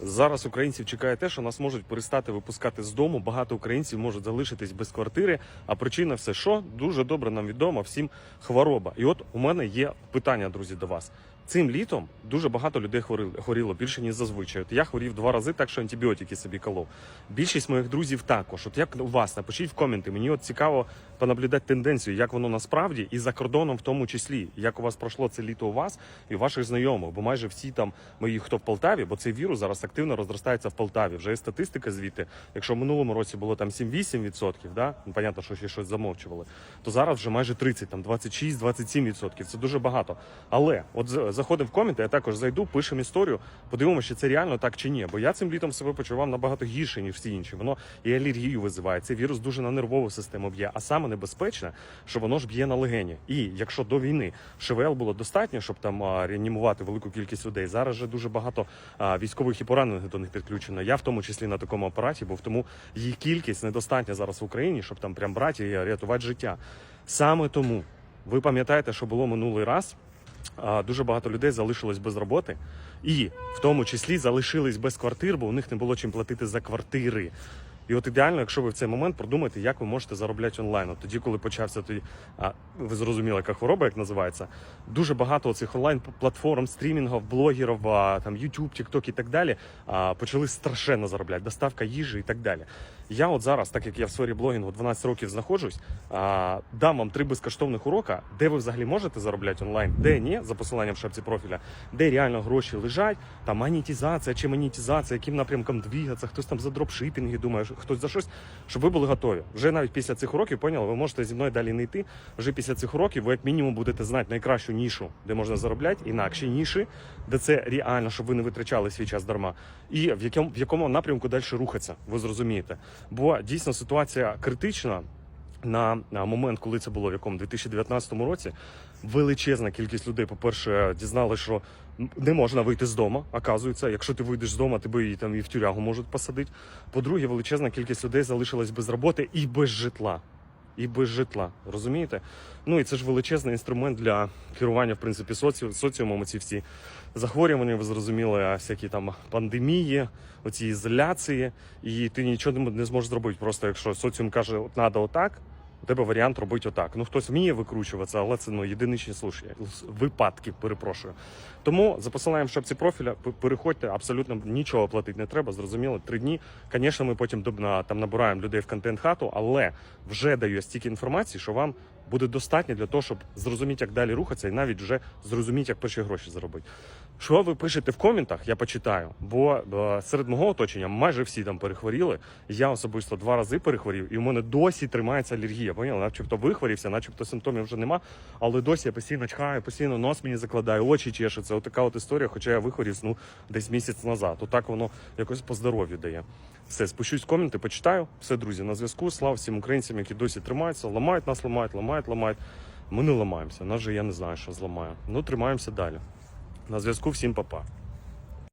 Зараз українців чекає те, що нас можуть перестати випускати з дому. Багато українців можуть залишитись без квартири. А причина все що дуже добре нам відомо всім хвороба. І от у мене є питання, друзі, до вас. Цим літом дуже багато людей хворили, хворіло більше ніж зазвичай. От я хворів два рази, так що антибіотики собі колов. Більшість моїх друзів також. От як у вас напишіть в коменти. Мені от цікаво понаблюдати тенденцію, як воно насправді і за кордоном в тому числі, як у вас пройшло це літо у вас і у ваших знайомих, бо майже всі там мої, хто в Полтаві, бо цей вірус зараз активно розростається в Полтаві. Вже є статистика звідти. Якщо в минулому році було там 7-8%, да? ну, понятно, що ще щось замовчували, то зараз вже майже 30, там 26-27%. Це дуже багато. Але от з- заходимо в коменти, я також зайду, пишемо історію, подивимося, чи це реально так чи ні. Бо я цим літом себе почував набагато гірше, ніж всі інші. Воно і алергію визиває. Цей вірус дуже на нервову систему б'є. А саме небезпечне, що воно ж б'є на легені. І якщо до війни ШВЛ було достатньо, щоб там реанімувати велику кількість людей, зараз же дуже багато військових і поранених до них підключено. Я в тому числі на такому апараті був, тому їх кількість недостатня зараз в Україні, щоб там прям брати і рятувати життя. Саме тому ви пам'ятаєте, що було минулий раз. Дуже багато людей залишилось без роботи, і в тому числі залишились без квартир, бо у них не було чим платити за квартири. І от ідеально, якщо ви в цей момент продумаєте, як ви можете заробляти онлайн. От тоді, коли почався тоді, а ви зрозуміли, яка хвороба, як називається, дуже багато цих онлайн платформ, стрімінгів, блогерів, а, там YouTube, TikTok і так далі, а, почали страшенно заробляти, доставка їжі і так далі. Я от зараз, так як я в сфері блогінгу 12 років знаходжусь, а, дам вам три безкоштовних урока, де ви взагалі можете заробляти онлайн, де ні, за посиланням в шапці профіля, де реально гроші лежать, там монетизація чи монетизація, яким напрямком двігатися, хтось там за дропшипінги думає, хтось за щось, щоб ви були готові. Вже навіть після цих уроків, поняли, ви можете зі мною далі не йти. Вже після цих уроків ви як мінімум будете знати найкращу нішу, де можна заробляти, інакші ніші, де це реально, щоб ви не витрачали свій час дарма. І в якому, в якому напрямку далі рухатися, ви зрозумієте. Бо дійсно ситуація критична. На, момент, коли це було в якому 2019 році, величезна кількість людей, по-перше, дізналися, що не можна вийти з дому, оказується. Якщо ти вийдеш з дому, тебе і там і в тюрягу можуть посадити. По-друге, величезна кількість людей залишилась без роботи і без житла. І без житла, розумієте? Ну і це ж величезний інструмент для керування, в принципі, соці... соціумом. Ці всі захворювання, ви зрозуміли, всякі там пандемії, оці ізоляції, і ти нічого не- зможеш зробити. Просто якщо соціум каже, от треба отак, тебе варіант робити отак. Ну хтось вміє викручуватися, але це ну єдиничні слушання, випадки, перепрошую. Тому за посиланням в шапці профіля переходьте, абсолютно нічого платити не треба. Зрозуміло, три дні. Звісно, ми потім там набираємо людей в контент хату, але вже даю стільки інформації, що вам буде достатньо для того, щоб зрозуміти, як далі рухатися, і навіть вже зрозуміти, як перші гроші заробити. Що ви пишете в коментах, я почитаю, бо е, серед мого оточення майже всі там перехворіли. Я особисто два рази перехворів, і у мене досі тримається алергія. Поняли? Начебто вихворівся, начебто симптомів вже нема, але досі я постійно чхаю, постійно нос мені закладає, очі чешеться. Отака от історія, хоча я вихворів ну, десь місяць назад. Отак воно якось по здоров'ю дає. Все, спущусь в коменти, почитаю. Все, друзі, на зв'язку. Слава всім українцям, які досі тримаються, ламають нас, ламають, ламають, ламають, ламають. Ми не ламаємося. Нас же я не знаю, що зламає. Ну, тримаємося далі. На зв'язку всім па-па.